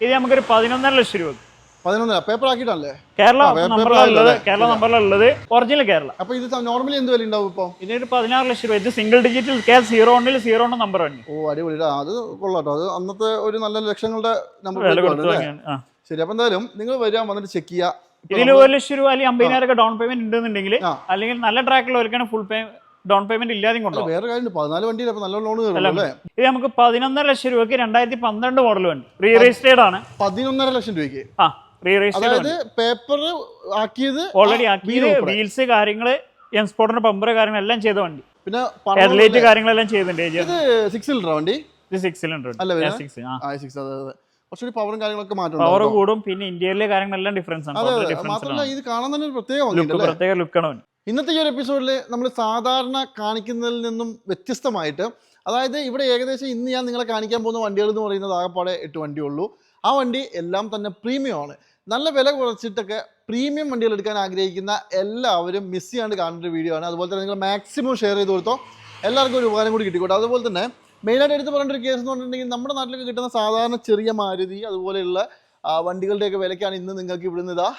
ഇത് നമുക്കൊരു പതിനൊന്നര ലക്ഷം രൂപ. പതിനൊന്നര പേപ്പർ ആക്കിയിട്ടല്ലേ കേരള നമ്പറിലുള്ളത്? കേരള നമ്പറിലുള്ളത് ഒറിജിനൽ കേരള. അപ്പൊ ഇത് നോർമലി എന്ത് വില ഉണ്ടാവും ഇപ്പൊ? ഇതിനൊരു പതിനാറ് ലക്ഷം രൂപ. ഇത് single digital K zero zero number ഓ അടിപൊളി അത് കൊള്ളാട്ടോ. അത് അന്നത്തെ ഒരു നല്ല ലക്ഷങ്ങളുടെ നമ്പർ ശരി അപ്പൊ എന്തായാലും നിങ്ങൾ വരിക വന്നിട്ട് ചെക്ക് ചെയ്യുക. ഇപ്പൊ ഇതിൽ ഒരു ലക്ഷം രൂപ അല്ലെങ്കിൽ അമ്പതിനായിരം ഡൗൺ പേയ്മെന്റ് ഉണ്ടെന്നുണ്ടെങ്കിൽ അല്ലെങ്കിൽ നല്ല ട്രാക്കിലുള്ളവർക്കാണ് ഫുൾ പേ ഡൗൺ പേയ്മെന്റ് ഇല്ലാതെയും കൊണ്ടോ? കൊണ്ടുപോകും വേറെ കാര്യം പതിനാല് വണ്ടിയിൽ നല്ല ലോൺ അല്ലേ ഇത് നമുക്ക് പതിനൊന്നര ലക്ഷം രൂപയ്ക്ക് രണ്ടായിരത്തി പന്ത്രണ്ട് മോഡൽ വണ്ടി. റീ രജിസ്റ്റേർഡ് ആണ്. പതിനൊന്നര ലക്ഷം രൂപയ്ക്ക്. ആ റീ രജിസ്റ്റേർഡ് പേപ്പർ ആക്കിയത് ഓൾറെഡി ആക്കിയത്. വീൽസ് കാര്യങ്ങൾ എൻസ്പോർട്ടിന്റെ പമ്പർ കാര്യങ്ങൾ എല്ലാം ചെയ്ത വണ്ടി. പിന്നെ ഹെഡ്ലൈറ്റ് കാര്യങ്ങളെല്ലാം ചെയ്തിട്ടുണ്ട് ഇത് സിക്സ് സിലിണ്ടർ വണ്ടി? ഇത് സിക്സ് സിലിണ്ടർ അല്ല? സിക്സ് ആ ആ. സിക്സ് അതെ അതെ. കുറച്ചുകൂടി പവറും കാര്യങ്ങളൊക്കെ മാറ്റും പവർ കൂടും പിന്നെ ഇന്ത്യയിലെ കാര്യങ്ങളെല്ലാം ഡിഫറൻസ് ആണ്. മാത്രമല്ല ഇത് കാണാൻ തന്നെ ഒരു പ്രത്യേക പ്രത്യേക ലുക്കാണ് ഇന്നത്തെ ഈ ഒരു എപ്പിസോഡിൽ നമ്മൾ സാധാരണ കാണിക്കുന്നതിൽ നിന്നും വ്യത്യസ്തമായിട്ട് അതായത് ഇവിടെ ഏകദേശം ഇന്ന് ഞാൻ നിങ്ങളെ കാണിക്കാൻ പോകുന്ന വണ്ടികൾ എന്ന് പറയുന്നത് ആകെപ്പാടെ എട്ട് വണ്ടിയുള്ളൂ ആ വണ്ടി എല്ലാം തന്നെ പ്രീമിയം ആണ്. നല്ല വില കുറച്ചിട്ടൊക്കെ പ്രീമിയം വണ്ടികൾ എടുക്കാൻ ആഗ്രഹിക്കുന്ന എല്ലാവരും മിസ് ചെയ്യാണ്ട് കാണേണ്ട വീഡിയോ ആണ്. അതുപോലെ തന്നെ നിങ്ങൾ മാക്സിമം ഷെയർ ചെയ്ത് കൊടുത്തോ എല്ലാവർക്കും ഒരു ഉപകാരം കൂടി കിട്ടിക്കോട്ടെ. അതുപോലെ തന്നെ മെയിനായിട്ട് എടുത്ത് പറയേണ്ട ഒരു കേസ് എന്ന് പറഞ്ഞിട്ടുണ്ടെങ്കിൽ നമ്മുടെ നാട്ടിലൊക്കെ കിട്ടുന്ന സാധാരണ ചെറിയ മാരുതി അതുപോലെയുള്ള വണ്ടികളുടെയൊക്കെ വിലക്കാണ് ഇന്ന് നിങ്ങൾക്ക് ഇവിടുന്ന് ഇതാ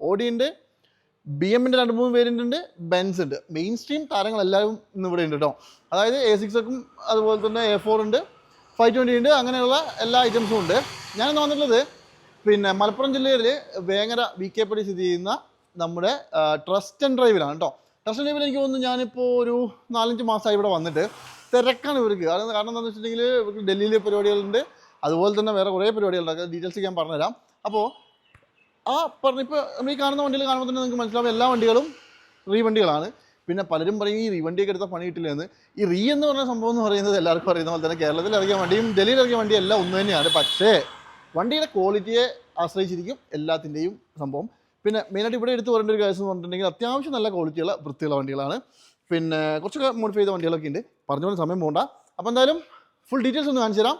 ഓടിയുണ്ട്. ബി എമ്മിന്റെ രണ്ട് മൂന്ന് വേരിയന്റ് ഉണ്ട് ബെൻസ് ഉണ്ട്. മെയിൻ സ്ട്രീം താരങ്ങളെല്ലാവരും ഇന്ന് ഇവിടെ ഉണ്ട് കേട്ടോ അതായത് എ സിക്സൊക്കെ അതുപോലെ തന്നെ എ ഫോർ ഉണ്ട് ഫൈവ് ട്വന്റി ഉണ്ട് അങ്ങനെയുള്ള എല്ലാ ഐറ്റംസും ഉണ്ട്. ഞാനിന്ന് വന്നിട്ടുള്ളത് പിന്നെ മലപ്പുറം ജില്ലയിൽ വേങ്ങര വി കെ പടി സ്ഥിതി ചെയ്യുന്ന നമ്മുടെ ട്രസ്റ്റ് ആൻഡ് ഡ്രൈവിലാണ് കേട്ടോ ട്രസ്റ്റ് ആൻഡ് ഡ്രൈവിൽ എനിക്ക് തോന്നുന്നു ഞാനിപ്പോൾ ഒരു നാലഞ്ച് മാസമായി ഇവിടെ വന്നിട്ട് തിരക്കാണ് ഇവർക്ക്. കാരണം കാരണം എന്താണെന്ന് വെച്ചിട്ടുണ്ടെങ്കിൽ ഇവർക്ക് ഡൽഹിയിൽ പരിപാടികളുണ്ട്. അതുപോലെ തന്നെ വേറെ കുറേ പരിപാടികളുണ്ട്. ഡീറ്റെയിൽസ് ഞാൻ പറഞ്ഞുതരാം. അപ്പോൾ ആ പറഞ്ഞ ഇപ്പോൾ നമ്മൾ ഈ കാണുന്ന വണ്ടികൾ കാണുമ്പോൾ തന്നെ നിങ്ങൾക്ക് മനസ്സിലാവും എല്ലാ വണ്ടികളും റീ വണ്ടികളാണ്. പിന്നെ പലരും പറയും ഈ വണ്ടിയൊക്കെ എടുത്താൽ പണി കിട്ടില്ല എന്ന് ഈ റീ എന്ന് പറഞ്ഞ സംഭവം എന്ന് പറയുന്നത് എല്ലാവർക്കും അറിയുന്ന പോലെ തന്നെ കേരളത്തിൽ ഇറങ്ങിയ വണ്ടിയും ഡൽഹിയിൽ ഇറങ്ങിയ വണ്ടിയും എല്ലാം ഒന്ന് തന്നെയാണ്. പക്ഷേ വണ്ടിയുടെ ക്വാളിറ്റിയെ ആശ്രയിച്ചിരിക്കും എല്ലാത്തിന്റെയും സംഭവം. പിന്നെ മെയിനായിട്ട് ഇവിടെ എടുത്ത് പറയേണ്ട ഒരു കാര്യം എന്ന് പറഞ്ഞിട്ടുണ്ടെങ്കിൽ അത്യാവശ്യം നല്ല ക്വാളിറ്റിയുള്ള വൃത്തിയുള്ള വണ്ടികളാണ്. പിന്നെ കുറച്ചൊക്കെ മോഡിഫൈ ചെയ്ത വണ്ടികളൊക്കെ ഉണ്ട്. പറഞ്ഞുകൊണ്ട് സമയം പോകണ്ട അപ്പോൾ എന്തായാലും ഫുൾ ഡീറ്റെയിൽസ് ഒന്ന് കാണിച്ചു തരാം.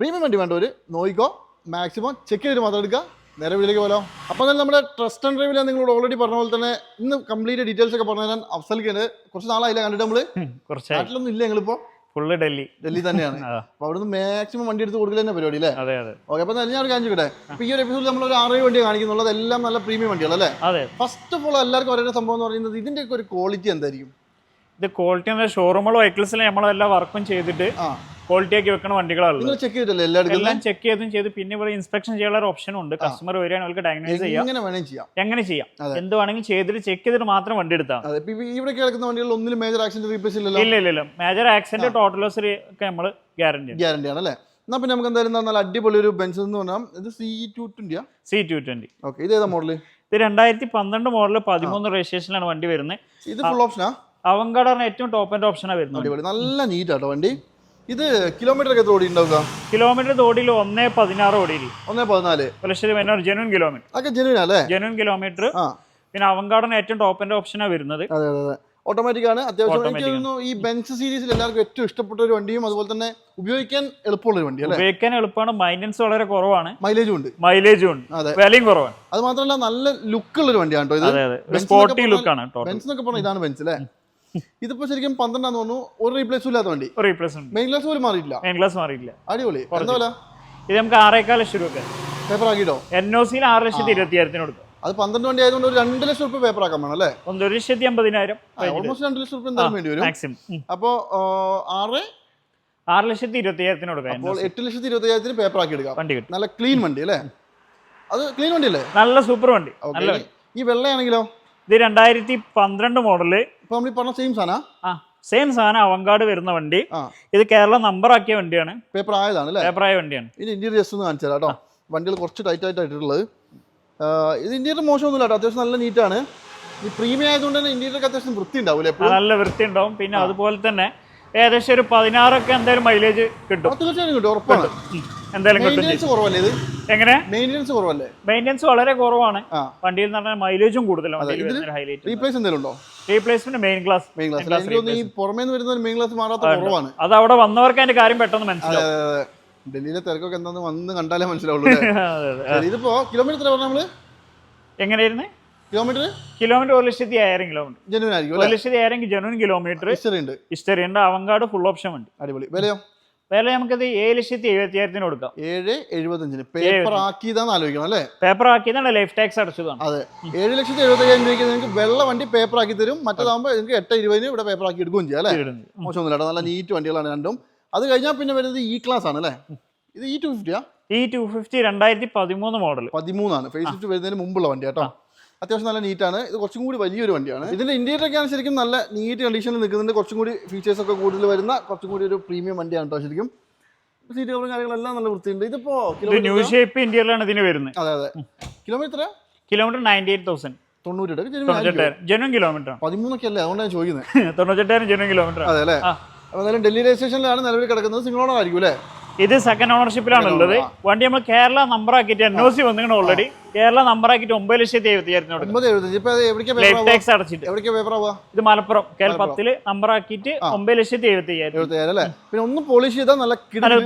പ്രീമിയം വണ്ടി വേണ്ടവർ നോയിക്കോ. മാക്സിമം ചെക്ക് ചെയ്തിട്ട് മാത്രം എടുക്കുക. നേരെ വീട്ടിലേക്ക് പോലോ അപ്പോൾ തന്നെ നമ്മുടെ ട്രസ്റ്റ് ആൻഡ് ഡ്രൈവിൽ നിങ്ങൾ നിങ്ങളോട് ഓൾറെഡി പറഞ്ഞ പോലെ തന്നെ ഇന്ന് കംപ്ലീറ്റ് ഡീറ്റെയിൽസ് ഒക്കെ പറഞ്ഞു തരാൻ അഫ്സൽക്കുണ്ട് കുറച്ച് നാളായില്ല കണ്ടിട്ട് നമ്മൾ കുറച്ചായി. നാട്ടിലൊന്നും ഇല്ല ഞങ്ങളിപ്പോ ഫുള്ള് ഡൽഹി. ഡൽഹി തന്നെയാണ്. അപ്പൊ അപ്പോൾ അവിടുന്ന് മാക്സിമം വണ്ടി എടുത്ത് കൊടുക്കൽ തന്നെ പരിപാടി അല്ലേ? അതെ അതെ. ഓക്കെ അപ്പോൾ ഞാൻ ഒരു കാര്യം ചോദിക്കട്ടെ ഈ ഒരു എപ്പിസോഡിൽ നമ്മൾ ഒരു ആറ് വണ്ടി കാണിക്കുന്നുള്ളത്. എല്ലാം നല്ല പ്രീമിയം വണ്ടികൾ അല്ലേ? അതെ. ഫസ്റ്റ് ഓഫ് ഓൾ എല്ലാവർക്കും ഒരേ സംഭവം എന്ന് പറയുന്നത് ഇതിന്റെയൊക്കെ ഒരു ക്വാളിറ്റി എന്തായിരിക്കും? ഇത് ക്വാളിറ്റി ഷോറൂമുകൾ വെഹിക്കിൾസിൽ നമ്മളെല്ലാം വർക്കും ചെയ്തിട്ട് ക്വാളിറ്റി ആക്കി വെക്കുന്ന വണ്ടികളാണ് ചെക്ക് ചെയ്തിട്ടല്ലേ? എല്ലാം ചെക്ക് ചെയ്തും ചെയ്ത് പിന്നെ ഇവിടെ ഇൻസ്പെക്ഷൻ ചെയ്യാനുള്ള ഓപ്ഷനും ഓപ്ഷൻ ഉണ്ട്. കസ്റ്റമർ വരികയാണെങ്കിൽ അവർക്ക് ഡയഗ്നോസ് ചെയ്യാം. എങ്ങനെ ചെയ്യാം. എങ്ങനെ ചെയ്യാം. എന്ത് വേണമെങ്കിലും ചെയ്തിട്ട് ചെക്ക് ചെയ്തിട്ട് മാത്രം വണ്ടി എടുത്താൽ ഇവിടെ കിടക്കുന്ന വണ്ടികളിൽ ഒന്നിലും മേജർ ആക്സിഡന്റ് റീപ്ലേസ് ഇല്ലല്ലോ? ഇല്ല ഇല്ല ഇല്ല. മേജർ ആക്സിഡന്റ് ടോട്ടൽ ലോസ് ഒക്കെ നമ്മൾ ഗ്യാരണ്ടി ഗ്യാരണ്ടി ആണ് അല്ലേ എന്നാൽ പിന്നെ നമുക്ക് എന്തായാലും നല്ല അടിപൊളി ഒരു ബെഞ്ച് എന്ന് പറഞ്ഞാൽ ഇത് സി ടു ട്വന്റിയാ സി ടു ട്വന്റി ഓക്കെ ഇത് ഏതാ മോഡൽ ഇത് രണ്ടായിരത്തി പന്ത്രണ്ട് മോഡൽ പതിമൂന്ന് രജിസ്ട്രേഷനിലാണ് വണ്ടി വരുന്നത്. ഇത് ഫുൾ ഓപ്ഷനാ അവങ്കടാണ് ഏറ്റവും ടോപ്പ് ആൻഡ് ഓപ്ഷനാണ് വരുന്നത്. നല്ല നീറ്റ് ആട്ടോ വണ്ടി. ഇത് കിലോമീറ്റർ ഒക്കെ ഓടി ഉണ്ടാവുക കിലോമീറ്റർ തോടിയിൽ ഒന്നേ പതിനാറ് ഓടിയിൽ ഒന്നേ പതിനാല്. ഒരു വയനാട് ജനുവൻ കിലോമീറ്റർ അതൊക്കെ ജെനുവിൻ അല്ലേ? ജെനുവൻ കിലോമീറ്റർ പിന്നെ അവങ്കാടൻ ഏറ്റവും ടോപ്പിന്റെ ഓപ്ഷനാണ് വരുന്നത്. അതെ അതെ ഓട്ടോമാറ്റിക് ആണ്. അത്യാവശ്യം എനിക്ക് തോന്നുന്നു ഈ ബെൻസ് സീരീസിൽ എല്ലാവർക്കും ഏറ്റവും ഇഷ്ടപ്പെട്ട ഒരു വണ്ടിയും അതുപോലെ തന്നെ ഉപയോഗിക്കാൻ എളുപ്പമുള്ള ഒരു വണ്ടി ഉപയോഗിക്കാൻ എളുപ്പമാണ്. മൈനൻസ് വളരെ കുറവാണ്. മൈലേജും ഉണ്ട്. മൈലേജും ഉണ്ട്. വിലയും കുറവാണ്. അത് മാത്രമല്ല നല്ല ലുക്കുള്ള ഒരു വണ്ടിയാണ് കേട്ടോ ഇത്. സ്പോർട്ടി ലുക്കാണ് ബെൻസ് എന്നൊക്കെ പറഞ്ഞാൽ ഇതാണ് ബെൻസ് അല്ലേ? ഇതിപ്പോ ശരിക്കും പന്ത്രണ്ടാന്ന് തോന്നുന്നു. ഒരു റീപ്ലേസും ഇല്ലാത്ത വണ്ടി. റീപ്ലേസ് മെയിൻ ഗ്ലാസ് പോലും മാറിയില്ല മെയിൻ ഗ്ലാസ് മാറിയില്ല അടിപൊളി. എന്താ വില? ഇത് നമുക്ക് ആറേക്കാൽ ലക്ഷം രൂപ പേപ്പർ ആക്കിട്ടോ എൻ ഒ സിയിൽ ആറ് ലക്ഷത്തി ഇരുപത്തി ആയിരത്തിന് കൊടുക്കും അത് പന്ത്രണ്ട് വണ്ടി ആയതുകൊണ്ട് ഒരു രണ്ട് ലക്ഷം റുപ്യ പേപ്പർ ആക്കാൻ വേണം അല്ലേ? ഒരു ലക്ഷത്തി അമ്പതിനായിരം. ഓൾമോസ്റ്റ് രണ്ട് ലക്ഷം റുപ്യ എന്തായാലും വേണ്ടി വരും. മാക്സിമം അപ്പോ ആറ്? ആറ് ലക്ഷത്തി ഇരുപത്തി അയ്യായിരത്തിന് കൊടുക്കാം അപ്പോൾ എട്ട് ലക്ഷത്തി ഇരുപത്തി അയ്യായിരത്തിന് പേപ്പർ ആക്കി എടുക്കാം. വണ്ടി കിട്ടും. നല്ല ക്ലീൻ വണ്ടി അല്ലേ? അത് ക്ലീൻ വണ്ടി അല്ലേ? നല്ല സൂപ്പർ വണ്ടി. വണ്ടി. ഈ വെള്ളയാണെങ്കിലോ? ഇത് രണ്ടായിരത്തി പന്ത്രണ്ട് മോഡൽ ഇപ്പൊ നമ്മൾ പറഞ്ഞ സെയിം സാധന? ആ സെയിം സാധനം അവങ്കാട് വരുന്ന വണ്ടി. ഇത് കേരള നമ്പർ ആക്കിയ വണ്ടിയാണ്. പേപ്പർ ആയതാണ് അല്ലേ? ആയ വണ്ടിയാണ്. ഇനി ഇന്റീരിയർ ജസ്റ്റ് ഒന്ന് കാണിച്ചു തരാം കേട്ടോ വണ്ടികൾ കുറച്ച് ടൈറ്റ് ആയിട്ട് ഇട്ടിട്ടുള്ളത്. ഇത് ഇന്റീരിയർ മോശമൊന്നുമില്ല കേട്ടോ അത്യാവശ്യം നല്ല നീറ്റാണ് ഈ പ്രീമിയം ആയതുകൊണ്ട് തന്നെ ഇന്റീരിയർ അത്യാവശ്യം വൃത്തി ഉണ്ടാവും നല്ല വൃത്തി ഉണ്ടാവും. പിന്നെ അതുപോലെ തന്നെ ഏകദേശം ഒരു പതിനാറൊക്കെ എന്തായാലും മൈലേജ് കിട്ടും. തീർച്ചയായും കിട്ടും ഉറപ്പാണ്. എന്തായാലും കിട്ടും ചെയ്യും. കുറവല്ലേ ഇത്? എങ്ങനെ? മെയിന്റെനൻസ് കുറവല്ലേ? മെയിന്റെനൻസ് വളരെ കുറവാണ്. വണ്ടിയിൽ പറഞ്ഞാൽ മൈലേജും കൂടുതലാണ് ഹൈലൈറ്റ് റീപ്ലേസ് എന്തെങ്കിലും ഉണ്ടോ? Replacement main glass main glass എനിക്ക് തോന്നുന്നു ഈ പുറമേ നിന്ന് വരുന്ന മെയിൻ ക്ലാസ് മാറാത്ത കുറവാണ്. അത് അവിടെ വന്നവർക്ക് അതിന്റെ കാര്യം പെട്ടെന്ന് മനസ്സിലാവും. അതെ, അതെ. ഡൽഹിയിലെ തിരക്കൊക്കെ എന്താന്ന് വന്ന് കണ്ടാലേ മനസ്സിലാവുള്ളൂ അല്ലേ? അതെ, അതെ. ശരി, ഇതിപ്പോ കിലോമീറ്റർ പറഞ്ഞ നമ്മൾ? എങ്ങനെയായിരുന്നു? കിലോമീറ്റർ കിലോമീറ്റർ ഒരു ലക്ഷത്തി ആയിരം കിലോമീറ്റർ ആയിരിക്കും ഒരു അല്ലേ? ലക്ഷത്തി ആയിരം ജനുവൻ കിലോമീറ്റർ ഹിസ്റ്ററി ഉണ്ട്. ഹിസ്റ്ററി ഉണ്ട്. അവങ്കാട് ഫുൾ ഓപ്ഷൻ ഉണ്ട്. അടിപൊളി. വിലയോ? വില നമുക്കത് ഏഴ് ലക്ഷത്തി എഴുപത്തി ആയിരത്തിന് കൊടുക്കാം. ഏഴ് എഴുപത്തഞ്ചിന് പേപ്പർ ആക്കിയതാന്ന് ആലോചിക്കണം അല്ലേ? പേപ്പർ ആക്കിയതാണ് ലൈഫ് ടാക്സ് അടച്ചതാണ് അതെ. ഏഴ് ലക്ഷത്തി എഴുപത്തയ്യായിരം രൂപയ്ക്ക് നിങ്ങൾക്ക് വെള്ള വണ്ടി പേപ്പർ ആക്കി തരും. മറ്റേതാകുമ്പോൾ നിങ്ങൾക്ക് എട്ട് ഇരുപതിന് ഇവിടെ പേപ്പർ ആക്കി എടുക്കുകയും ചെയ്യാം അല്ലേ. മോശമൊന്നുമില്ല കേട്ടോ. നല്ല നീറ്റ് വണ്ടികളാണ് രണ്ടും. അത് കഴിഞ്ഞാൽ പിന്നെ വരുന്നത് ഇ ക്ലാസ് ആണ് അല്ലേ? ഇത് ഇ ടു ഫിഫ്റ്റിയാ ഇ ടു ഫിഫ്റ്റി രണ്ടായിരത്തി പതിമൂന്ന് മോഡൽ പതിമൂന്നാണ്. ഫേസ് ലിഫ്റ്റ് വരുന്നതിന് മുമ്പുള്ള വണ്ടി കേട്ടോ. അത്യാവശ്യം നല്ല നീറ്റാണ്. ഇത് കുറച്ചും കൂടി വലിയൊരു വണ്ടിയാണ്. ഇതിന്റെ ഇന്റീരിയർ ഒക്കെയാണ് ശരിക്കും നല്ല നീറ്റ് കണ്ടീഷനിൽ നിൽക്കുന്നുണ്ട്. കുറച്ചും കൂടി ഫീച്ചേഴ്സ് ഒക്കെ കൂടുതൽ വരുന്ന കുറച്ചും കൂടി ഒരു പ്രീമിയം വണ്ടിയാണ് കേട്ടോ ശരിക്കും. സീറ്റ് കവറും കാര്യങ്ങളെല്ലാം നല്ല വൃത്തിയുണ്ട്. ഇതിപ്പോ ന്യൂ ഷേപ്പ് ഇന്ത്യയിലാണ് ഇതിന് വരുന്നത്. അതെ അതെ. Kilometre kilometre ninety eight thousand തൊണ്ണൂറ്റി എട്ട് തൊണ്ണൂറ്റെട്ടായിരം ജനുവൻ കിലോമീറ്റർ പതിമൂന്നൊക്കെ അല്ലേ? അതുകൊണ്ടാണ് ഞാൻ ചോദിക്കുന്നത് തൊണ്ണൂറ്റെട്ടായിരം ജനുവൻ കിലോമീറ്റർ അതെ അല്ലേ. അപ്പോൾ എന്തായാലും ഡൽഹി രജിസ്ട്രേഷനിലാണ് നിലവിൽ കിടക്കുന്നത്. സിംഗിൾ ഓണർ ആയിരിക്കും അല്ലേ? ഇത് സെക്കൻഡ് ഓണർഷിപ്പിലാണ് ഉള്ളത്. വണ്ടി നമ്മൾ കേരള നമ്പർ ആക്കിയിട്ട് എൻ ഒ സി വന്നിങ്ങനെ ഓൾറെഡി കേരള നമ്പർ ആക്കിയിട്ട് ഒമ്പത് ലക്ഷത്തി എഴുപത്തി ആയിരത്തിന് കൊടുക്കും ഒമ്പത് എഴുപത്തഞ്ച് ഇപ്പൊ അത് എവിടേക്കാ പേപ്പർ ലൈഫ് ആവുക? ടാക്സ് അടച്ചിട്ട്. എവിടേക്കാ പേപ്പർ ആവുക? ഇത് മലപ്പുറം. കേരള പത്തിൽ നമ്പർ ആക്കിയിട്ട് ഒമ്പത് ലക്ഷത്തി എഴുപത്തി അയ്യായിരം എഴുപത്തയ്യായിരം അല്ലേ? പിന്നെ ഒന്ന് പോളിഷ് ചെയ്താൽ നല്ല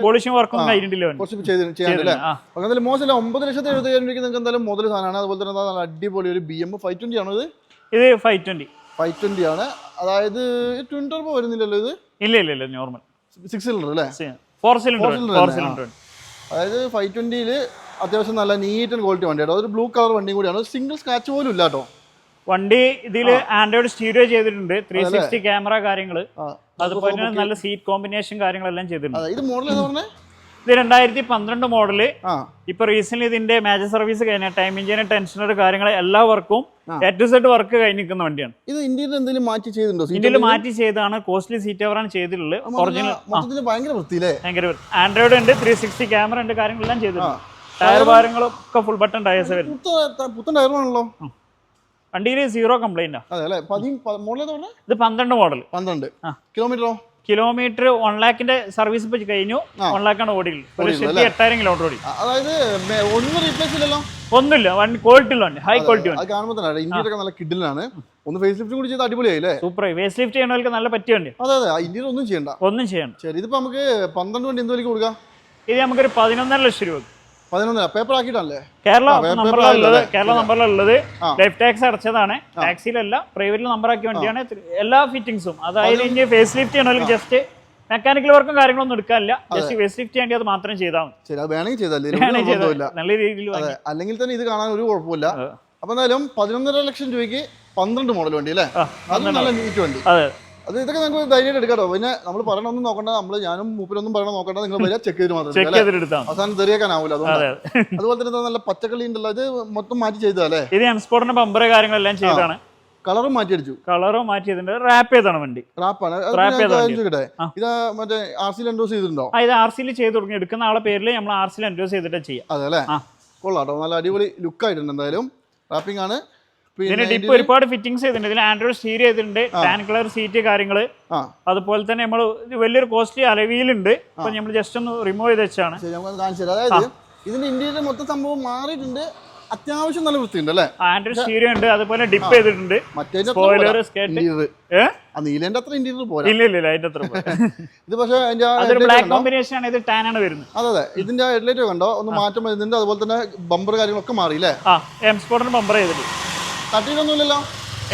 പോളിഷിംഗ് കഴിഞ്ഞിട്ടില്ല ആ. അപ്പോൾ എന്തായാലും മോശമില്ല ഒമ്പത് ലക്ഷത്തി എഴുപത്തയ്യായിരം രൂപയ്ക്ക് നിങ്ങൾക്ക് എന്തായാലും മുതൽ സാധനമാണ്. അതുപോലെ തന്നെ നല്ല അടിപൊളി ഒരു ബി എം ഫൈവ് ട്വന്റി ആണ് ഇത്? ഇത് ഫൈവ് ട്വന്റി ഫൈവ് ട്വന്റി ആണ്. അതായത് ട്വിൻ ടർബോ വരുന്നില്ലല്ലോ ഇത്? ഇല്ല ഇല്ല ഇല്ല നോർമൽ സിക്സ് സിലിണ്ടർ അല്ലേ? ഫോർ സിലിണ്ടർ ഫോർ സിലിണ്ടർ അതായത് ഫൈവ് ട്വന്റിയിൽ അത്യാവശ്യം നല്ല നീറ്റ് ആൻഡ് ക്വാളിറ്റി വണ്ടിയാണ് അതൊരു ബ്ലൂ കളർ വണ്ടി കൂടിയാണ്. സിംഗിൾ സ്ക്രാച്ച് പോലും ഇല്ല കേട്ടോ വണ്ടി ഇതിൽ ആൻഡ്രോയിഡ് സ്റ്റീരിയോ ചെയ്തിട്ടുണ്ട്. ത്രീ സിക്സ്റ്റി ക്യാമറ കാര്യങ്ങൾ അതുപോലെ തന്നെ നല്ല സീറ്റ് കോമ്പിനേഷൻ കാര്യങ്ങളെല്ലാം ചെയ്തിട്ടുണ്ട്. ഇത് മോഡൽ എന്ന് പറഞ്ഞേ? ഇത് രണ്ടായിരത്തി പന്ത്രണ്ട് മോഡൽ ഇപ്പൊ റീസെന്റ് ഇതിന്റെ മേജർ സർവീസ് കഴിഞ്ഞ ടൈം ഇഞ്ചിന് ടെൻഷനർ കാര്യങ്ങൾ എല്ലാ വർക്കും എ ടു സെഡ് വർക്ക് കഴിഞ്ഞ് നിൽക്കുന്ന വണ്ടിയാണ്. ഇത് ഇന്ത്യയിൽ എന്തെങ്കിലും മാറ്റി ചെയ്തിട്ടുണ്ടോ? ഇന്ത്യയിൽ മാറ്റി ചെയ്താണ് കോസ്റ്റ്ലി സീറ്റ് കവറാണ് ചെയ്തിട്ടുള്ളത്. ഒറിജിനൽ ഭയങ്കര വൃത്തിയില്ലേ? ഭയങ്കര ആൻഡ്രോയിഡ് ഉണ്ട് ത്രീ സിക്സ്റ്റി ക്യാമറ ഉണ്ട് കാര്യങ്ങളെല്ലാം ചെയ്തിട്ടുണ്ട്. ടയർ ഭാരങ്ങളും ഒക്കെ ഫുൾ ബട്ടൺ ടയർസ് വരും പുത്തൻ ടയറാണല്ലോ വണ്ടിയിൽ സീറോ കംപ്ലൈന്റ് ഇത് പന്ത്രണ്ട് മോഡൽ പന്ത്രണ്ട്. കിലോമീറ്ററോ കിലോമീറ്റർ വൺ ലാഖിന്റെ സർവീസ് ഇപ്പൊ കഴിഞ്ഞു. വൺ ഓടിയുള്ളത് ഒരു ഓടിയുള്ളൂ എട്ടായിരം കിലോമീറ്റർ ഓടി അതായത് ഒന്നും റീപ്ലേസ് ഇല്ലല്ലോ? ഒന്നുമില്ല. വൺ ക്വാളിറ്റി ഉള്ള ഹൈ ക്വാളിറ്റി വണ്ടി. അത് കാണുമ്പോൾ തന്നെ ഇന്ത്യയുടെ നല്ല കിഡിലാണ്. ഒന്ന് ഫേസ് ലിഫ്റ്റ് കൂടി ചെയ്ത് അടിപൊളിയായില്ലേ? സൂപ്പർ ഫേസ് ലിഫ്റ്റ് ചെയ്യണവർക്ക് നല്ല പറ്റിയുണ്ട് അതെ അതെ. ഇന്ത്യയിൽ ഒന്നും ചെയ്യണ്ട. ഒന്നും ചെയ്യണം ശരി ഇതിപ്പോ നമുക്ക് പന്ത്രണ്ട് വണ്ടി എന്ത് വിലക്ക് കൊടുക്കാം? ഇത് നമുക്കൊരു പതിനൊന്നര ലക്ഷം രൂപ പതിനൊന്നര പേപ്പർ ആക്കിയിട്ടല്ലേ കേരള നമ്പറിലുള്ളത് കേരള നമ്പറിലുള്ളത്. ലൈഫ് ടാക്സ് അടച്ചതാണ്. ടാക്സിയിലല്ല പ്രൈവറ്റിൽ നമ്പർ ആക്കിയ വണ്ടിയാണ്. എല്ലാ ഫിറ്റിംഗ്സും അതായത് ഇനി ഫേസ് ലിഫ്റ്റ് ചെയ്യണമെങ്കിൽ ജസ്റ്റ് മെക്കാനിക്കൽ വർക്കും കാര്യങ്ങളൊന്നും എടുക്കാനില്ല. ജസ്റ്റ് ഫേസ് ലിഫ്റ്റ് ചെയ്യേണ്ടി അത് മാത്രം ചെയ്താൽ മതി. നല്ല രീതിയിൽ അല്ലെങ്കിൽ തന്നെ ഇത് കാണാൻ ഒരു കുഴപ്പമില്ല. അപ്പൊ എന്തായാലും പതിനൊന്നര ലക്ഷം രൂപയ്ക്ക് പന്ത്രണ്ട് മോഡൽ വണ്ടി അല്ലേ? അതും നല്ല നീറ്റ് വണ്ടി. അതെ. അത് ഇതൊക്കെ നമുക്ക് ധൈര്യമായിട്ട് എടുക്കാട്ടോ. പിന്നെ നമ്മൾ പറയണൊന്നും നോക്കണ്ട. നമ്മൾ ഞാനും മൂപ്പിനൊന്നും പറയണം നോക്കണ്ട. നിങ്ങൾ വരിക ചെക്ക് ചെയ്ത് മാത്രം അവസാനം തെറിയാക്കാനാവൂല അതുകൊണ്ട്. അതെ അതെ. അതുപോലെ തന്നെ നല്ല പച്ചക്കളി ഉണ്ടല്ലോ ഇത് മൊത്തം മാറ്റി ചെയ്തതല്ലേ ഇത് എംസ്പോർട്ടിന്റെ ബമ്പറ് കാര്യങ്ങളെല്ലാം ചെയ്താണ് കളറും മാറ്റി അടിച്ചു. കളറും മാറ്റി റാപ്പ് ചെയ്താണ് വണ്ടി. റാപ്പാണ്. ചോദിക്കട്ടെ? ഇത് മറ്റേ ആർ സിയിൽ എൻഡോസ് ചെയ്തിട്ടുണ്ടോ? ഇത് ആർ സിയിൽ ചെയ്ത് തുടങ്ങി. എടുക്കുന്ന ആളെ പേരിൽ നമ്മൾ ആർ സിയിൽ എൻഡോസ് ചെയ്തിട്ട് ചെയ്യാം. അതെ അല്ലേ? കൊള്ളാട്ടോ നല്ല അടിപൊളി ലുക്ക് ആയിട്ടുണ്ട് എന്തായാലും. റാപ്പിംഗ് ആണ്. ഇതിന് ഡിപ്പ് ഒരുപാട് ഫിറ്റിംഗ്സ് ചെയ്തിട്ടുണ്ട്. ഇതിൽ ആൻഡ്രോയിഡ് സ്റ്റീരിയോ ചെയ്തിട്ടുണ്ട്. ടാൻ കളർ സീറ്റ് കാര്യങ്ങൾ അതുപോലെ തന്നെ നമ്മൾ വലിയൊരു കോസ്റ്റ്ലി അലവിയിലുണ്ട്. അപ്പൊ നമ്മൾ ജസ്റ്റ് ഒന്ന് റിമൂവ് ചെയ്ത് വെച്ചാണ്. അതായത് ഇതിന്റെ ഇന്ത്യയിലെ മൊത്തം സംഭവം മാറിയിട്ടുണ്ട്. അത്യാവശ്യം നല്ല വൃത്തിയുണ്ട് അല്ലേ? ആൻഡ്രോയിഡ് സ്റ്റീരിയോ ഉണ്ട്. അതുപോലെ ഡിപ്പ് ചെയ്തിട്ടുണ്ട്. സ്പോയിലർ നീലേന്റെ അത്ര ഇന്റീരിയർ പോരാ. ഇല്ല ഇല്ല അതിന്റെ അത്ര. ഇത് പക്ഷേ അതിന്റെ ബ്ലാക്ക് കോമ്പിനേഷൻ ആണ്. ഇത് ടാൻ ആണ് വരുന്നത്. അതെ അതെ. ഇതിന്റെ ഹെഡ്ലൈറ്റ് കണ്ടോ? ഒന്ന് മാറ്റം ഇതിന്റെ അതുപോലെ തന്നെ ബമ്പർ കാര്യങ്ങളൊക്കെ മാറി അല്ലേ ആ എം സ്പോർട്ടിന് ബമ്പർ ചെയ്തിട്ട് തട്ടിയിട്ടൊന്നുമില്ലല്ലോ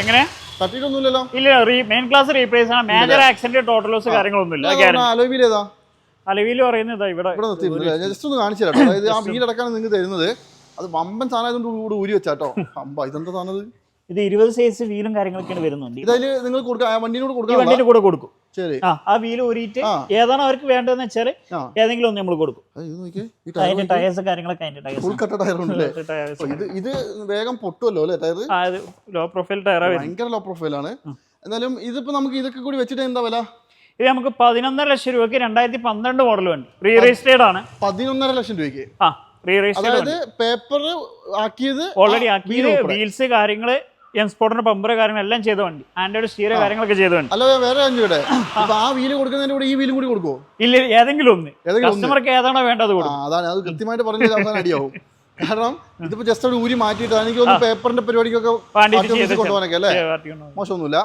എങ്ങനെ? തട്ടിയിട്ടൊന്നുമില്ലല്ലോ ഇല്ല മെയിൻ ക്ലാസ് റീപ്ലേസ് ആണ്. മേജർ ആക്സിഡന്റ് ടോട്ടൽ ലോസ് കാര്യങ്ങളൊന്നും ഇല്ല അലോവിയിൽ ഏതാ അലവിയിൽ പറയുന്നത് ഇവിടെ. ഇവിടെ നിർത്തിയിട്ടില്ല ജസ്റ്റ് ഒന്ന് കാണിച്ചു തരാം. അതായത് ആ വീടടക്കാണ് നിങ്ങൾക്ക് തരുന്നത്. അത് വമ്പൻ സാധനം കൂടി ഊരി വെച്ചാട്ടോ. അമ്പ ഇതെന്താ സാധനം ഇത്? ഇരുപത് സൈസ് വീലും കാര്യങ്ങളൊക്കെയാണ് വരുന്നുണ്ട് ഇതതിൽ നിങ്ങൾ വണ്ടിനോട് വണ്ടിന്റെ കൂടെ കൊടുക്കും. ശരി. ആ ആ വീൽ ഊരിയിട്ട് ഏതാണ് അവർക്ക് വേണ്ടതെന്ന് വെച്ചാൽ ഏതെങ്കിലും ഒന്ന് നമ്മൾ കൊടുക്കും. അതിന്റെ ടയേഴ്സ് കാര്യങ്ങളൊക്കെ അതിന്റെ ടയർ ഇത് ഇത് വേഗം പൊട്ടുമല്ലോ അല്ലേ ടയർ ലോ പ്രൊഫൈൽ ഭയങ്കര ലോ എന്നാലും ഇതിപ്പോ നമുക്ക് ഇതൊക്കെ കൂടി വെച്ചിട്ട് എന്താ വില? ഇത് നമുക്ക് പതിനൊന്നര ലക്ഷം രൂപയ്ക്ക് രണ്ടായിരത്തി പന്ത്രണ്ട് മോഡൽ വണ്ടി. റീ രജിസ്റ്റേർഡ് ആണ്. പതിനൊന്നര ലക്ഷം രൂപയ്ക്ക്. ആ റീ രജിസ്റ്റേർഡ് അതായത് പേപ്പർ ആക്കിയത് ഓൾറെഡി ആക്കിയത് വീൽസ് കാര്യങ്ങൾ എംസ്പോർട്ടിന്റെ പമ്പർ കാര്യങ്ങൾ എല്ലാം ചെയ്ത വണ്ടി. ആൻഡ്രോയിഡ് സ്റ്റീരോ കാര്യങ്ങളൊക്കെ ചെയ്ത വണ്ടി. അല്ല വേറെ അഞ്ചൂടെ അപ്പോൾ ആ വീൽ കൊടുക്കുന്നതിന്റെ കൂടെ ഈ വീലും കൂടി കൊടുക്കുമോ ഇല്ല ഏതെങ്കിലും ഒന്ന്. കസ്റ്റമർക്ക് ഏതാണോ വേണ്ടത് അത് കൊടുക്കും അതാണ്. അത് കൃത്യമായിട്ട് പറഞ്ഞാൽ അവസാനം അടിയാവും കാരണം ഇതിപ്പോ ജസ്റ്റ് ഒരു ഊരി മാറ്റിയിട്ട് എനിക്ക് ഒന്ന് പേപ്പറിന്റെ പരിപാടിക്കൊക്കെ കൊണ്ടുപോകാനൊക്കെ അല്ലേ? മോശമൊന്നുമില്ല.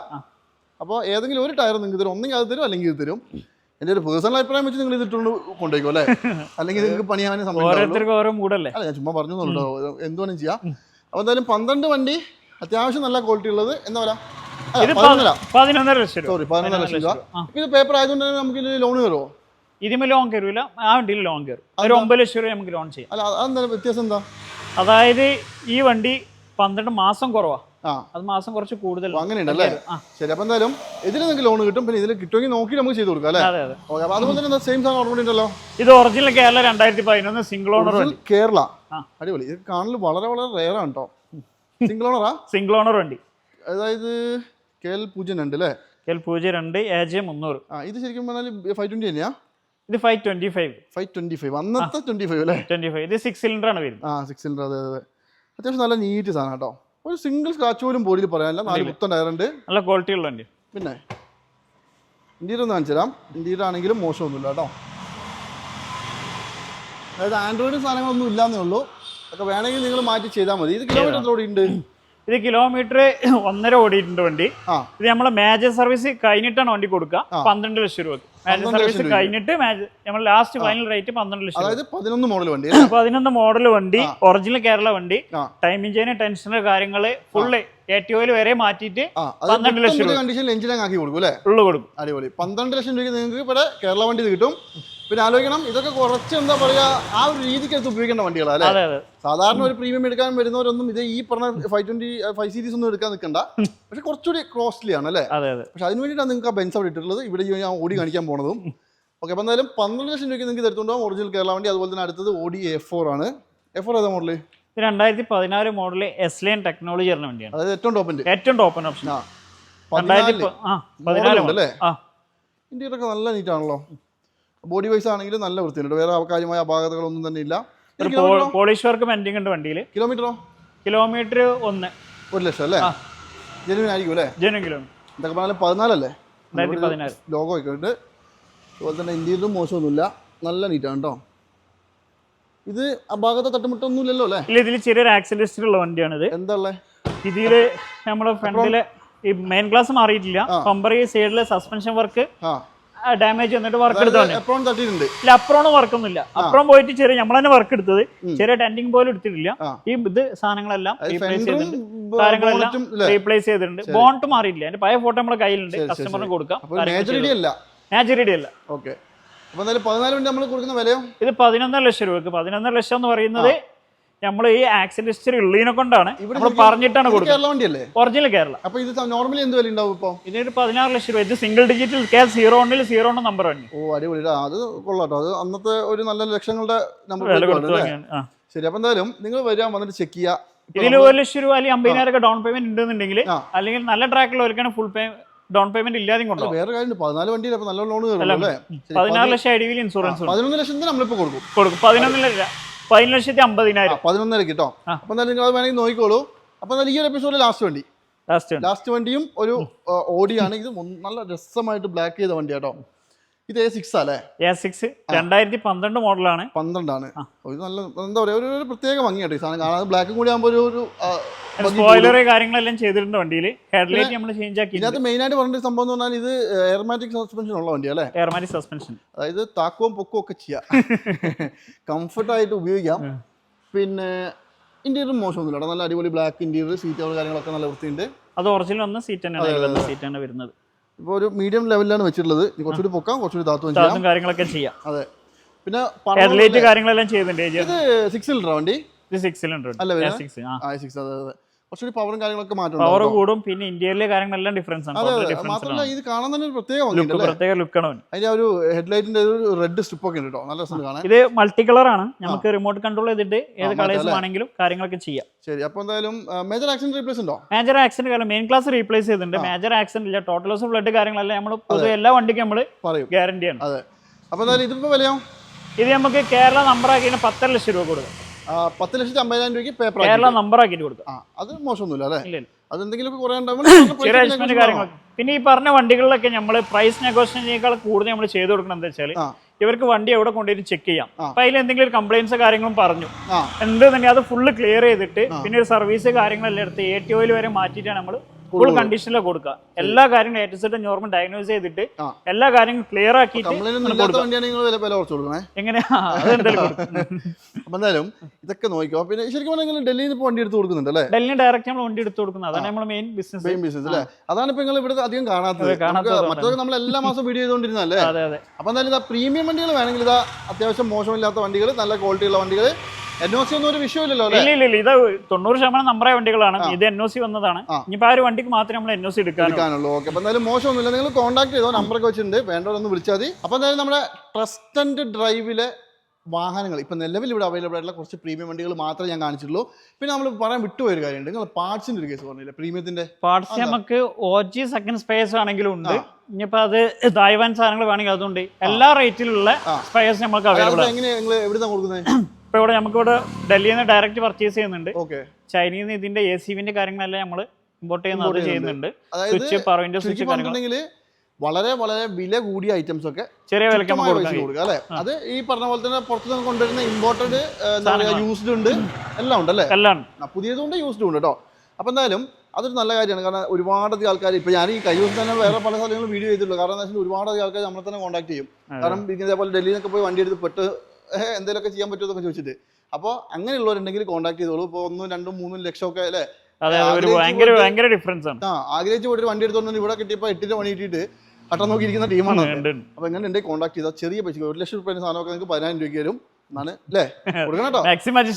അപ്പോൾ ഏതെങ്കിലും ഒരു ടയർ നിങ്ങൾക്ക് തരും. ഒന്നെങ്കിൽ അത് തരും അല്ലെങ്കിൽ ഇത് തരും. എന്റെ ഒരു പേഴ്സണൽ അഭിപ്രായം വെച്ച് നിങ്ങൾ ഇതിട്ടുണ്ട് കൊണ്ടുപോയിക്കോ അല്ലേ? അല്ലെങ്കിൽ നിങ്ങൾക്ക് പണിയാവാനും സമയം ഉണ്ടാവുള്ളൂ. ഓരോരുത്തർക്കും ഓരോ മൂടല്ലേ അല്ല? ഞാൻ ചുമ്മാ പറഞ്ഞു എന്നുള്ളൂ എന്ത് ചെയ്യാം. അപ്പോൾ എന്തായാലും പന്ത്രണ്ട് വണ്ടി അത്യാവശ്യം നല്ല ക്വാളിറ്റി ഉള്ളത്. എന്താ പറയാ? പതിനൊന്നര ലക്ഷം സോറി പതിനൊന്നര ലക്ഷം രൂപ. ഇത് പേപ്പർ ആയതുകൊണ്ട് തന്നെ നമുക്ക് ഇതിൽ ലോൺ കയറുമോ ഇതിമേ ലോൺ കയറില്ല ആ വണ്ടിയിൽ ലോൺ കയറും ഒരു ഒമ്പത് ലക്ഷം രൂപ നമുക്ക് ലോൺ ചെയ്യാം. അല്ല അത് അതെന്താ വ്യത്യാസം എന്താ? അതായത് ഈ വണ്ടി പന്ത്രണ്ട് മാസം കുറവാ. അത് മാസം കുറച്ച് കൂടുതൽ. അങ്ങനെയുണ്ടല്ലേ. ശരി അപ്പൊ എന്തായാലും ഇതിൽ നിങ്ങൾക്ക് ലോൺ കിട്ടും. പിന്നെ ഇതിൽ കിട്ടുമെങ്കിൽ നോക്കി നമുക്ക് ചെയ്ത് കൊടുക്കാം അല്ലേ? അതെ അതെ. അതുപോലെ തന്നെ സെയിം സാധനം ഓർമ്മ ഉണ്ടല്ലോ? ഇത് ഒറിജിനൽ കേരള രണ്ടായിരത്തി പതിനൊന്ന് സിംഗിൾ ഓണർ കേരള. അടിപൊളി. ഇത് കാണൽ വളരെ വളരെ റെയർ ആണ് കേട്ടോ സിംഗിൾ ഓണറാ സിംഗിൾ ഓണർ വണ്ടി അതായത് കെ എൽ പൂജ്യം രണ്ട് അല്ലേ കെൽ പൂജ്യം രണ്ട് എ ജെ മുന്നൂറ്. ആ ഇത് ശരിക്കും പറഞ്ഞാൽ ഫൈവ് ട്വന്റി തന്നെയാ? ഇത് five twenty five five twenty five അന്നത്തെ ട്വന്റി ഫൈവ് അല്ലേ? ട്വന്റി ഫൈവ് ഇത് സിക്സ് സിലിണ്ടർ ആണ് വരുന്നത്. ആ സിക്സ് സിലിണ്ടർ അതെ അതെ അത്യാവശ്യം നല്ല നീറ്റ് സാധനം കേട്ടോ. ഒരു സിംഗിൾ സ്ക്രാച്ച് പോലും ബോഡിയിൽ പറയാനില്ല. നാല് പുത്തൻ ടയറുണ്ട് നല്ല ക്വാളിറ്റി ഉള്ള വണ്ടി പിന്നെ ഇന്ത്യയിൽ ഒന്ന് കാണിച്ചു തരാം. ഇന്ത്യയിൽ ആണെങ്കിലും മോശമൊന്നുമില്ല കേട്ടോ. അതായത് ആൻഡ്രോയിഡ് സാധനങ്ങളൊന്നും ഇല്ലാന്നേ ഉള്ളൂ. ഒക്കെ വേണമെങ്കിൽ നിങ്ങൾ മാറ്റി ചെയ്താൽ മതി. ഇത് കിലോമീറ്റർ ഓടിയിട്ടുണ്ട്? ഇത് കിലോമീറ്റർ ഒന്നര ഓടിയിട്ടുണ്ട് വണ്ടി. ഇത് നമ്മളെ മേജർ സർവീസ് കഴിഞ്ഞിട്ടാണ് വണ്ടി കൊടുക്കുക. പന്ത്രണ്ട് ലക്ഷം രൂപ മേജർ സർവീസ് കഴിഞ്ഞിട്ട് നമ്മൾ ലാസ്റ്റ് ഫൈനൽ റേറ്റ് പന്ത്രണ്ട് ലക്ഷം അതായത് പതിനൊന്ന് മോഡൽ വണ്ടി പതിനൊന്ന് മോഡൽ വണ്ടി. ഒറിജിനൽ കേരള വണ്ടി. ടൈമിംഗ് ചെയ്യുന്ന ടെൻഷന് കാര്യങ്ങൾ ഫുള്ള് ഒയിൽ വരെ മാറ്റിയിട്ട് പന്ത്രണ്ട് ലക്ഷം രൂപ. കണ്ടീഷനിൽ എഞ്ചിൻ ആക്കി കൊടുക്കും അല്ലേ? ഉള്ളു കൊടുക്കും. അടിപൊളി. പന്ത്രണ്ട് ലക്ഷം രൂപയ്ക്ക് നിങ്ങൾക്ക് ഇവിടെ കേരള വണ്ടി കിട്ടും. പിന്നെ ആലോചിക്കണം ഇതൊക്കെ കുറച്ച് എന്താ പറയാ ആ ഒരു രീതിക്ക് എടുത്ത് ഉപയോഗിക്കേണ്ട വണ്ടികളാണ് അല്ലേ? സാധാരണ ഒരു പ്രീമിയം എടുക്കാൻ വരുന്നവരൊന്നും ഇത് ഈ പറഞ്ഞ ഫൈവ് ട്വന്റി ഫൈവ് സീരീസ് ഒന്നും എടുക്കാൻ നിൽക്കണ്ട. പക്ഷെ കുറച്ചുകൂടി കോസ്റ്റ്ലി ആണ് അല്ലേ? പക്ഷെ അതിന് വേണ്ടിയിട്ടാണ് നിങ്ങൾക്ക് ആ ബെൻസ് അവിടെ ഇട്ടിട്ടുള്ളത്. ഇവിടെ ഞാൻ ഓടി കാണിക്കാൻ പോണതും. ഓക്കെ അപ്പം എന്തായാലും പന്ത്രണ്ട് ലക്ഷം രൂപയ്ക്ക് നിങ്ങൾക്ക് എടുത്തുകൊണ്ട് പോകാം ഒറിജിനൽ കേരള വണ്ടി. അതുപോലെ തന്നെ അടുത്തത് ഓടി എ ഫോർ ആണ്. എ ഫോർ ഏതാ മോഡൽ രണ്ടായിരത്തി പതിനാറ് മോഡൽ എസ് ലൈൻ ടെക്നോളജി പറഞ്ഞ വണ്ടിയാണ്. അതായത് ഏറ്റവും ടോപ്പ് ഏറ്റവും ടോപ്പ് ഓപ്ഷൻ ആ രണ്ടായിരത്തി പതിനാല് അല്ലേ ഇന്ത്യയിലൊക്കെ നല്ല നീറ്റ് ആണല്ലോ. ബോഡി വൈസ് ആണെങ്കിലും നല്ല വൃത്തിയുണ്ട് വേറെ കാര്യമായ അപാകതകളൊന്നും തന്നെ ഇല്ല. പോളിഷ് വർക്ക് പെൻഡിങ് ഉണ്ട് വണ്ടിയിൽ കിലോമീറ്ററോ കിലോമീറ്റർ ഒന്ന്. ഒരു ലക്ഷം അല്ലേ. ജെനുവിൻ ആയിരിക്കും അല്ലേ? ജനു കിലോമീറ്റർ ഇതൊക്കെ പറഞ്ഞാൽ പതിനാലല്ലേ? ലോഗോ ഒക്കെ ഉണ്ട്. അതുപോലെ തന്നെ ഇന്ത്യയിലും മോശമൊന്നുമില്ല. നല്ല നീറ്റാണ് കേട്ടോ. ഇത് അപാകത്തെ തട്ടുമുട്ടൊന്നും ഇല്ലല്ലോ അല്ലേ? ഇല്ല ഇതിൽ ചെറിയൊരു ആക്സിഡന്റ് ഹിസ്റ്ററി ഉള്ള വണ്ടിയാണിത്. എന്താ ഇതിൽ നമ്മുടെ ഫ്രണ്ടിൽ ഈ മെയിൻ ക്ലാസ് മാറിയിട്ടില്ല. ഈ സൈഡിലെ സസ്പെൻഷൻ വർക്ക് ഡാമേജ് വന്നിട്ട് വർക്ക് എടുത്തോണ്ട് അപ്രോണ് ഇല്ല അപ്പുറം വർക്കൊന്നുമില്ല അപ്പുറം പോയിട്ട് ചെറിയ നമ്മൾ തന്നെ വർക്ക് എടുത്തത്. ചെറിയ ടെൻഡിങ് പോലും എടുത്തിട്ടില്ല. ഈ ഇത് സാധനങ്ങളെല്ലാം റീപ്ലേസ് ചെയ്തിട്ടുണ്ട്. കാര്യങ്ങളെല്ലാം റീപ്ലേസ് ചെയ്തിട്ടുണ്ട്. ബോണ്ട് മാറിയില്ല എന്റെ പഴയ ഫോട്ടോ നമ്മുടെ കയ്യിലുണ്ട്. കസ്റ്റമറിന് കൊടുക്കാം. മേജർ അല്ല ഓക്കെ പതിനാല് മിനിറ്റ് നമ്മൾ കൊടുക്കുന്ന വിലയോ? ഇത് പതിനൊന്നര ലക്ഷം രൂപക്ക്. പതിനൊന്നര ലക്ഷം എന്ന് പറയുന്നത് നമ്മൾ ഈ ആക്സിഡന്റ് ഹിസ്റ്ററി ഉള്ളതിനെ കൊണ്ടാണ് നമ്മൾ പറഞ്ഞിട്ടാണ് കൊടുക്കുന്നത്. ഒറിജിനൽ കേരള. അപ്പൊ ഇത് നോർമലി എന്ത് വില ഉണ്ടാവും ഇപ്പൊ? ഇതിനൊരു പതിനാറ് ലക്ഷം രൂപ. ഇത് സിംഗിൾ ഡിജിറ്റൽ കെ സീറോ ഒന്നിൽ സീറോ വൺ നമ്പർ വണ്ടി ഓ അടിപൊളി. അത് കൊള്ളാട്ടോ. അത് അന്നത്തെ ഒരു നല്ല ലക്ഷങ്ങളുടെ നമ്പർ ശരി അപ്പൊ എന്തായാലും നിങ്ങൾ വരാൻ വന്നിട്ട് ചെക്ക് ചെയ്യാം. ഇതിൽ ഒരു ലക്ഷം രൂപ അല്ലെങ്കിൽ അമ്പതിനായിരം ഒക്കെ ഡൗൺ പേയ്മെന്റ് ഉണ്ടെന്നുണ്ടെങ്കിൽ അല്ലെങ്കിൽ നല്ല ട്രാക്കിലുള്ളവർക്കാണ് ഫുൾ പേ ഡൗൺ പേയ്മെന്റ് ഇല്ലാതെയും കൊണ്ടു വേറെ കാര്യം പതിനാല് വണ്ടിയിൽ നല്ല ലോൺ പതിനാല് പതിനാറ് ലക്ഷം വിയിൽ ഇൻഷുറൻസ്. പതിനൊന്ന് ലക്ഷം നമ്മളിപ്പോ കൊടുക്കും. കൊടുക്കും. പതിനൊന്ന് ലക്ഷം പതിനൊന്ന് ലക്ഷത്തി അമ്പതിനായിരം. പതിനൊന്നര കിട്ടോ അപ്പൊ നിങ്ങൾ അത് വേണമെങ്കിൽ നോക്കിക്കോളൂ. അപ്പൊ ഈ ഒരു എപ്പിസോഡിൽ ലാസ്റ്റ് വണ്ടി. ലാസ്റ്റ് ലാസ്റ്റ് വണ്ടിയും ഒരു ഓടിയാണ്. ഇത് നല്ല രസമായിട്ട് ബ്ലാക്ക് ചെയ്ത വണ്ടി കേട്ടോ ഇത് എ സിക്സ് അല്ലേ? എ സിക്സ് രണ്ടായിരത്തി പന്ത്രണ്ട് മോഡലാണ്. പന്ത്രണ്ടാണ്. ഒരു നല്ല എന്താ പറയുക ഒരു പ്രത്യേക ഭംഗിയാട്ടോ ഈ സാധനം കാണാൻ. ബ്ലാക്കും കൂടി ആകുമ്പോൾ ഒരു. സ്പോയിലർ കാര്യങ്ങളെല്ലാം ചെയ്തിട്ടുണ്ട് വണ്ടിയിൽ ഹെഡ്ലൈറ്റ് നമ്മൾ ചേഞ്ച് ആക്കി ഇതിനകത്ത് മെയിൻ ആയിട്ട് പറഞ്ഞ സംഭവം എന്ന് പറഞ്ഞാൽ ഇത് എയർമാറ്റിക് സസ്പെൻഷൻ ഉള്ള വണ്ടി അല്ലേ? എയർമാറ്റിക് സസ്പെൻഷൻ അതായത് താക്കവും പൊക്കവും ഒക്കെ ചെയ്യാം. കംഫർട്ടായിട്ട് ഉപയോഗിക്കാം. പിന്നെ ഇന്റീരിയർ മോശമൊന്നുമില്ല കേട്ടോ. നല്ല അടിപൊളി ബ്ലാക്ക് ഇന്റീരിയർ സീറ്റുകൾ കാര്യങ്ങളൊക്കെ നല്ല വൃത്തിയുണ്ട്. അത് ഒറിജിനൽ വന്ന സീറ്റ് തന്നെയാണ് സീറ്റ് തന്നെ വരുന്നത്. ഇപ്പോൾ ഒരു മീഡിയം ലെവലിലാണ് വെച്ചിട്ടുള്ളത്. കുറച്ചുകൂടി പൊക്കാം കുറച്ചുകൂടി താത്തും കാര്യങ്ങളൊക്കെ ചെയ്യാം. അതെ. പിന്നെ കാര്യങ്ങളെല്ലാം ചെയ്തിട്ടുണ്ട് ഇത് സിക്സ് സിലിണ്ടർ വണ്ടി? സിക്സ് സിലിണ്ടർ അല്ല സിക്സ് അതെ അതെ. കുറച്ചുകൂടി പവറും കാര്യങ്ങളൊക്കെ മാറ്റും പവർ കൂടും പിന്നെ ഇന്ത്യയിലെ കാര്യങ്ങളെല്ലാം ഡിഫറൻസ് ആണ്. മാത്രമല്ല ഇത് കാണാൻ തന്നെ ഒരു പ്രത്യേക പ്രത്യേക ലുക്കാണ് ആണ് അതിന്റെ ഒരു ഹെഡ്ലൈറ്റിന്റെ ഒരു റെഡ് സ്ട്രിപ്പ് ഒക്കെ ഉണ്ട് കേട്ടോ നല്ല രസം കാണാൻ. ഇത് മൾട്ടി കളർ ആണ്. നമുക്ക് റിമോട്ട് കൺട്രോൾ ചെയ്തിട്ട് ഏത് കളേഴ്സ് ആണെങ്കിലും കാര്യങ്ങളൊക്കെ ചെയ്യാം. ശരി അപ്പോൾ എന്തായാലും മേജർ ആക്സിഡന്റ് റീപ്ലേസ് ഉണ്ടോ? മേജർ ആക്സിഡന്റ് കാരണം മെയിൻ ക്ലാസ് റീപ്ലേസ് ചെയ്തിട്ടുണ്ട്. മേജർ ആക്സിഡന്റ് ഇല്ല ടോട്ടൽ ലോസ് ബ്ലഡ് കാര്യങ്ങളെല്ലാം. നമ്മൾ പൊതുവെ എല്ലാ വണ്ടിക്കും നമ്മൾ പറയും. ഗ്യാരണ്ടി ആണ്. അതെ. അപ്പോൾ എന്തായാലും ഇതിപ്പോ വിലയോ? ഇത് നമുക്ക് കേരള നമ്പർ ആക്കിയിട്ട് പത്തര ലക്ഷം രൂപ കൊടുക്കാം. പത്ത് ലക്ഷത്തി അമ്പതിനായിരം രൂപയ്ക്ക് പേപ്പർ കേരള നമ്പർ ആക്കിയിട്ട് കൊടുക്കാം ആ അത് മോശമൊന്നുമില്ല അല്ലേ? കുറേ ചെറിയ പിന്നെ ഈ പറഞ്ഞ വണ്ടികളിലൊക്കെ നമ്മൾ പ്രൈസ് നെഗോഷിയേഷനേക്കാൾ കൂടുതൽ നമ്മൾ ചെയ്തു കൊടുക്കണം എന്താ വെച്ചാൽ ഇവർക്ക് വണ്ടി എവിടെ കൊണ്ടുപോയി ചെക്ക് ചെയ്യാം. അപ്പൊ അതിൽ എന്തെങ്കിലും കംപ്ലൈൻസ് കാര്യങ്ങളും പറഞ്ഞു. എന്ത് തന്നെ അത് ഫുള്ള് ക്ലിയർ ചെയ്തിട്ട് പിന്നെ ഒരു സർവീസ് കാര്യങ്ങളെല്ലാം എടുത്ത് എ ടി ഒയിൽ വരെ മാറ്റിയിട്ടാണ് നമ്മൾ ഫുൾ കണ്ടീഷനിലാണ് കൊടുക്കുക എല്ലാ കാര്യങ്ങളും ഏറ്റെടുത്ത് സെറ്റ് നോർമൽ ഡയഗ്നോസ് ചെയ്തിട്ട് എല്ലാ കാര്യങ്ങളും ക്ലിയർ ആക്കിയിട്ട് എങ്ങനെയാ? എന്തായാലും ഇതൊക്കെ നോക്കിക്കോ. പിന്നെ ശരിക്കും പറഞ്ഞാൽ ഡൽഹിയിൽ നിന്ന് ഇപ്പോൾ വണ്ടി എടുത്ത് കൊടുക്കുന്നുണ്ട് അല്ലേ? ഡൽഹിന് ഡയറക്റ്റ് നമ്മൾ വണ്ടി എടുത്ത് കൊടുക്കുന്നത്. അതാണ് നമ്മുടെ മെയിൻ ബിസിനസ് മെയിൻ ബിസിനസ് അല്ലേ? അതാണ് ഇപ്പൊ നിങ്ങൾ ഇവിടെ അധികം കാണാത്തത്. മറ്റൊക്കെ നമ്മൾ എല്ലാ മാസം വീഡിയോ ചെയ്തുകൊണ്ടിരുന്നല്ലേ അപ്പൊ എന്തായാലും ഇതാ പ്രീമിയം വണ്ടികൾ വേണമെങ്കിൽ ഇതാ അത്യാവശ്യം മോശമില്ലാത്ത വണ്ടികൾ നല്ല ക്വാളിറ്റി ഉള്ള വണ്ടികൾ എൻ ഒ സി ഒന്നും ഒരു വിഷയമില്ലല്ലോ ഇല്ല ഇല്ല ഇല്ല. ഇത് തൊണ്ണൂറ് ശതമാനം നമ്പറായ വണ്ടികളാണ്. ഇത് എൻ ഒ സി വന്നതാണ്. ആ. ഇനിയിപ്പോ ആ ഒരു വണ്ടിക്ക് മാത്രമേ നമ്മൾ എൻ ഒ സി എടുക്കാനുള്ളൂ. ഓക്കെ എന്തായാലും മോശമൊന്നുമില്ല. നിങ്ങൾ കോൺടാക്ട് ചെയ്തോ? നമ്പറൊക്കെ വെച്ചിട്ടുണ്ട്. വേണ്ടവരൊന്ന് വിളിച്ചാൽ മതി. അപ്പൊ എന്തായാലും നമ്മുടെ ട്രസ്റ്റ് ആൻഡ് ഡ്രൈവിലെ വാഹനങ്ങൾ ഇപ്പൊ നിലവിൽ ഇവിടെ അവൈലബിൾ ആയിട്ടുള്ള കുറച്ച് പ്രീമിയം വണ്ടികൾ മാത്രമേ ഞാൻ കാണിച്ചിട്ടുള്ളൂ. പിന്നെ നമ്മൾ പറയാൻ വിട്ടുപോയ ഒരു കാര്യമുണ്ട്. നിങ്ങൾ പാർട്സിന്റെ ഒരു കേസ് പറഞ്ഞില്ല? പ്രീമിയത്തിന്റെ പാർട്സ് നമുക്ക് ഒ ജി സെക്കൻഡ് സ്പേസ് ആണെങ്കിലും ഉണ്ട്. ഇനിയിപ്പോ അത് തായ്വാൻ സാധനങ്ങൾ വേണമെങ്കിൽ അതുണ്ട്. എല്ലാ റേറ്റിലുള്ള സ്പേസ് നമുക്ക് അവൈലബിൾ എങ്ങനെയാണ് എങ്ങനെ നിങ്ങൾ എവിടുന്നാ കൊടുക്കുന്നത്? ഇപ്പൊ ഇവിടെ നമുക്ക് ഇവിടെ ഡൽഹിയിൽ നിന്ന് ഡയറക്റ്റ് പർച്ചേസ് ചെയ്യുന്നുണ്ട്. ചൈനയിൽ നിന്ന് ഇതിന്റെ എ സി വിന്റെ കാര്യങ്ങളെല്ലാം നമ്മൾ ഇമ്പോർട്ട് ചെയ്യുന്നത് ചെയ്യുന്നുണ്ട്. സ്വിച്ച് പവറിന്റെ സ്വിച്ച് കാര്യങ്ങൾ വളരെ വളരെ വില കൂടിയ ഐറ്റംസ് ഒക്കെ ചെറിയ വിലക്ക് കൊടുക്കുക അല്ലെ? അത് ഈ പറഞ്ഞ പോലെ തന്നെ പുറത്ത് നിന്ന് കൊണ്ടുവരുന്ന ഇമ്പോർട്ടഡ് എന്താ പറയുക യൂസ്ഡ് ഉണ്ട്. എല്ലാം ഉണ്ട് അല്ലേ? എല്ലാം. പുതിയതുണ്ട് യൂസ്ഡ് ഉണ്ട് കേട്ടോ അപ്പൊ എന്തായാലും അതൊരു നല്ല കാര്യമാണ്. കാരണം ഒരുപാടധികം ആൾക്കാർ ഇപ്പൊ ഞാൻ ഈ കഴിഞ്ഞ ദിവസം തന്നെ വേറെ പല സ്ഥലങ്ങളും വീഡിയോ ചെയ്തിട്ടുള്ളൂ. കാരണം എന്താ വെച്ചാൽ ഒരുപാടധികം ആൾക്കാർ നമ്മളെ തന്നെ കോൺടാക്ട് ചെയ്യും. കാരണം ഇതേപോലെ ഡൽഹിയിൽ നിന്നൊക്കെ പോയി വണ്ടി എടുത്ത് പെട്ട് എന്തെങ്കിലുമൊക്കെ ചെയ്യാൻ പറ്റുമോ എന്നൊക്കെ ചോദിച്ചിട്ട്. അപ്പോൾ അങ്ങനെയുള്ളവരുണ്ടെങ്കിൽ കോൺടാക്ട് ചെയ്തോളൂ. ഇപ്പോൾ ഒന്നും രണ്ടും മൂന്നും ലക്ഷമൊക്കെ അല്ലേ? ഡിഫറൻസ് ആണ്. ആ ആഗ്രഹിച്ച് പോയിട്ട് വണ്ടി എടുത്തോണ്ട് ഇവിടെ കിട്ടിയപ്പോൾ എട്ടിന്റെ പണി കിട്ടിയിട്ട് അട്ടം നോക്കിയിരിക്കുന്ന ടീമാണ്. അപ്പോൾ എങ്ങനെ ഉണ്ടെങ്കിൽ കോൺടാക്ട് ചെയ്താൽ ചെറിയ പൈസ ഒരു ലക്ഷം രൂപ സാധനമൊക്കെ നിങ്ങൾക്ക് പതിനായിരം രൂപയ്ക്ക് വരും എന്നാണ് അല്ലേ കൊടുക്കണം കേട്ടോ.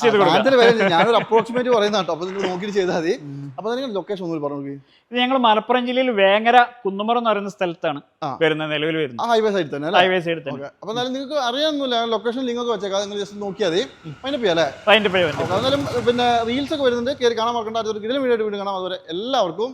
ചെയ്ത് കൊടുക്കാം സാധനത്തിന് വില ഞാനൊരു അപ്രോക്സിമേറ്റ് പറയുന്ന കേട്ടോ. അപ്പോൾ നിങ്ങൾ നോക്കിയിട്ട് ചെയ്താൽ മതി. അപ്പോൾ ലൊക്കേഷൻ ഒന്നും പറഞ്ഞു ഇത് ഞങ്ങൾ മലപ്പുറം ജില്ലയിൽ വേങ്ങര കുന്നുമറം എന്ന് പറയുന്ന സ്ഥലത്താണ്. വരുന്നത് നിലവിൽ വരുന്നത്. ഹൈവേ സൈഡിൽ തന്നെ ഹൈവേ സൈഡ് തന്നെ. അപ്പൊ എന്നാലും നിങ്ങൾക്ക് അറിയാനൊന്നുമില്ല ലൊക്കേഷൻ ലിങ്ക് ഒക്കെ വെച്ചേക്കാം. നിങ്ങൾ ജസ്റ്റ് നോക്കിയാൽ മതി. അതിന്റെ പേ അല്ലേ? അതിന്റെ പേര് എന്നാലും പിന്നെ റീൽസ് ഒക്കെ വരുന്നുണ്ട്. കയറി കാണാൻ മറക്കണ്ട. അടുത്തൊരു കിടിലം വീഡിയോ ആയിട്ട് കാണാം. അതുവരെ എല്ലാവർക്കും